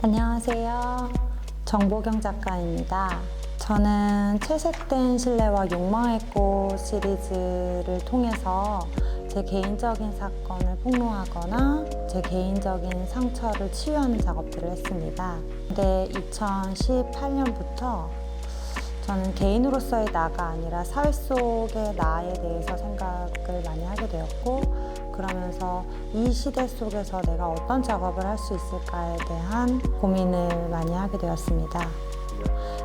안녕하세요. 정보경 작가입니다. 저는 채색된 신뢰와 욕망의 꽃 시리즈를 통해서 제 개인적인 사건을 폭로하거나 제 개인적인 상처를 치유하는 작업들을 했습니다. 근데 2018년부터 저는 개인으로서의 나가 아니라 사회 속의 나에 대해서 생각을 많이 하게 되었고 그러면서 이 시대 속에서 내가 어떤 작업을 할 수 있을까에 대한 고민을 많이 하게 되었습니다.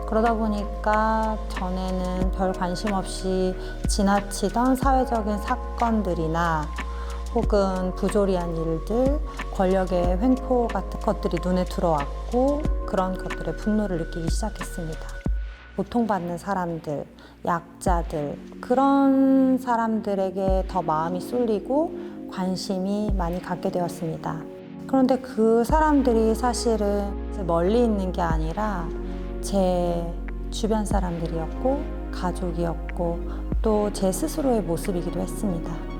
그러다 보니까 전에는 별 관심 없이 지나치던 사회적인 사건들이나 혹은 부조리한 일들, 권력의 횡포 같은 것들이 눈에 들어왔고 그런 것들에 분노를 느끼기 시작했습니다. 고통받는 사람들, 약자들, 그런 사람들에게 더 마음이 쏠리고 관심이 많이 갖게 되었습니다. 그런데 그 사람들이 사실은 멀리 있는 게 아니라 제 주변 사람들이었고, 가족이었고, 또 제 스스로의 모습이기도 했습니다.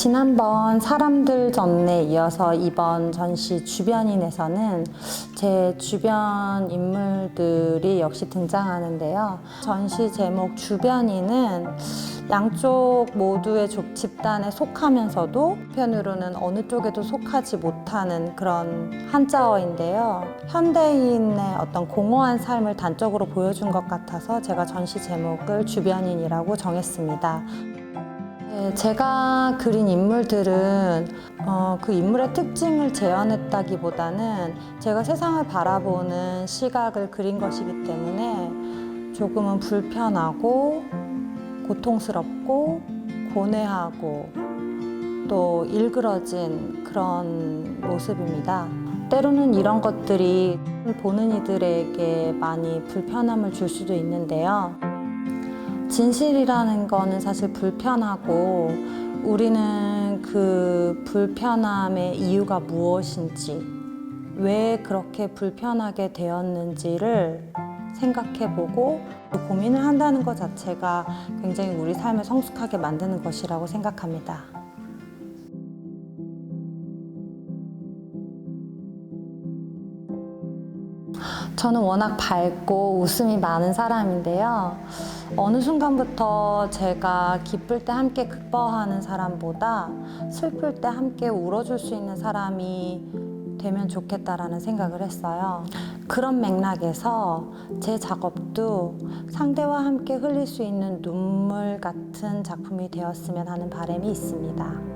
지난번 사람들 전에 이어서 이번 전시 주변인에서는 제 주변 인물들이 역시 등장하는데요. 전시 제목 주변인은 양쪽 모두의 족 집단에 속하면서도 편으로는 어느 쪽에도 속하지 못하는 그런 한자어인데요. 현대인의 어떤 공허한 삶을 단적으로 보여준 것 같아서 제가 전시 제목을 주변인이라고 정했습니다. 네, 제가 그린 인물들은 어, 그 인물의 특징을 재현했다기보다는 제가 세상을 바라보는 시각을 그린 것이기 때문에 조금은 불편하고 고통스럽고 고뇌하고 또 일그러진 그런 모습입니다. 때로는 이런 것들이 보는 이들에게 많이 불편함을 줄 수도 있는데요. 진실이라는 거는 사실 불편하고 우리는 그 불편함의 이유가 무엇인지 왜 그렇게 불편하게 되었는지를 생각해보고 그 고민을 한다는 것 자체가 굉장히 우리 삶을 성숙하게 만드는 것이라고 생각합니다. 저는 워낙 밝고 웃음이 많은 사람인데요. 어느 순간부터 제가 기쁠 때 함께 기뻐하는 사람보다 슬플 때 함께 울어줄 수 있는 사람이 되면 좋겠다라는 생각을 했어요. 그런 맥락에서 제 작업도 상대와 함께 흘릴 수 있는 눈물 같은 작품이 되었으면 하는 바람이 있습니다.